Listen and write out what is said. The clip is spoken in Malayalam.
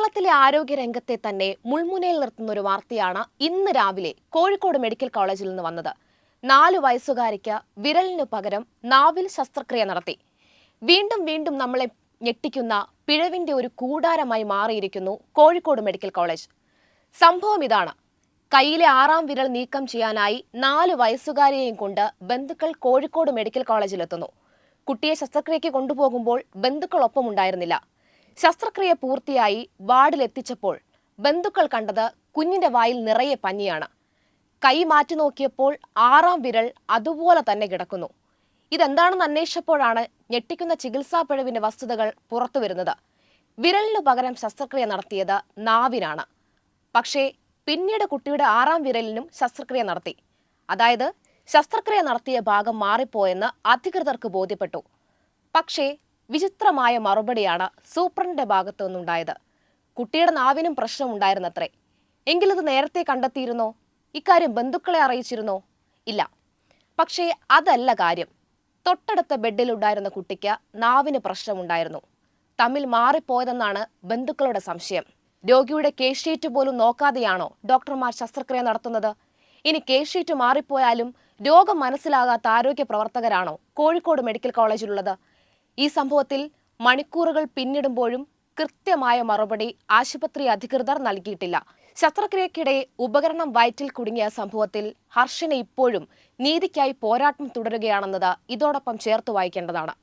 കേരളത്തിലെ ആരോഗ്യ രംഗത്തെ തന്നെ മുൾമുനയിൽ നിർത്തുന്ന ഒരു വാർത്തയാണ് ഇന്ന് രാവിലെ കോഴിക്കോട് മെഡിക്കൽ കോളേജിൽ നിന്ന് വന്നത്. നാല് വയസ്സുകാരിക്ക് വിരലിനു പകരം നാവിൽ ശസ്ത്രക്രിയ നടത്തി. വീണ്ടും വീണ്ടും നമ്മളെ ഞെട്ടിക്കുന്ന പിഴവിന്റെ ഒരു കൂടാരമായി മാറിയിരിക്കുന്നു കോഴിക്കോട് മെഡിക്കൽ കോളേജ്. സംഭവം ഇതാണ്. കയ്യിലെ ആറാം വിരൽ നീക്കം ചെയ്യാനായി നാല് വയസ്സുകാരെയും കൊണ്ട് ബന്ധുക്കൾ കോഴിക്കോട് മെഡിക്കൽ കോളേജിലെത്തുന്നു. കുട്ടിയെ ശസ്ത്രക്രിയയ്ക്ക് കൊണ്ടുപോകുമ്പോൾ ബന്ധുക്കളൊപ്പം ഉണ്ടായിരുന്നില്ല. ശസ്ത്രക്രിയ പൂർത്തിയായി വാർഡിലെത്തിച്ചപ്പോൾ ബന്ധുക്കൾ കണ്ടത് കുഞ്ഞിന്റെ വായിൽ നിറയെ പഞ്ഞിയാണ് കൈ മാറ്റി നോക്കിയപ്പോൾ ആറാം വിരൽ അതുപോലെ തന്നെ കിടക്കുന്നു. ഇതെന്താണെന്ന് അന്വേഷിച്ചപ്പോഴാണ് ഞെട്ടിക്കുന്ന ചികിത്സാ പിഴവിന്റെ വസ്തുതകൾ പുറത്തുവരുന്നത് വിരലിനു പകരം ശസ്ത്രക്രിയ നടത്തിയത് നാവിനാണ്. പക്ഷേ പിന്നീട് കുട്ടിയുടെ ആറാം വിരലിനും ശസ്ത്രക്രിയ നടത്തി. അതായത് ശസ്ത്രക്രിയ നടത്തിയ ഭാഗം മാറിപ്പോയെന്ന് അധികൃതർക്ക് ബോധ്യപ്പെട്ടു. പക്ഷേ വിചിത്രമായ മറുപടിയാണ് സൂപ്രണ്ടിന്റെ ഭാഗത്തു നിന്നുണ്ടായത്. കുട്ടിയുടെ നാവിനും പ്രശ്നമുണ്ടായിരുന്നത്രേ എങ്കിലത് നേരത്തെ കണ്ടെത്തിയിരുന്നോ? ഇക്കാര്യം ബന്ധുക്കളെ അറിയിച്ചിരുന്നോ? ഇല്ല. പക്ഷേ അതല്ല കാര്യം. തൊട്ടടുത്ത ബെഡിലുണ്ടായിരുന്ന കുട്ടിക്ക് നാവിന് പ്രശ്നമുണ്ടായിരുന്നു. തമ്മിൽ മാറിപ്പോയതെന്നാണ് ബന്ധുക്കളുടെ സംശയം. രോഗിയുടെ കേസ് ഷീറ്റ് പോലും നോക്കാതെയാണോ ഡോക്ടർമാർ ശസ്ത്രക്രിയ നടത്തുന്നത്? ഇനി കേസ് ഷീറ്റ് മാറിപ്പോയാലും രോഗം മനസ്സിലാകാത്ത ആരോഗ്യ പ്രവർത്തകരാണോ കോഴിക്കോട് മെഡിക്കൽ കോളേജിലുള്ളത്? ഈ സംഭവത്തിൽ മണിക്കൂറുകൾ പിന്നിടുമ്പോഴും കൃത്യമായ മറുപടി ആശുപത്രി അധികൃതർ നൽകിയിട്ടില്ല. ശസ്ത്രക്രിയക്കിടെ ഉപകരണം വയറ്റിൽ കുടുങ്ങിയ സംഭവത്തിൽ ഹർഷന് ഇപ്പോഴും നീതിക്കായി പോരാട്ടം തുടരുകയാണെന്നത് ഇതോടൊപ്പം ചേർത്ത് വായിക്കേണ്ടതാണ്.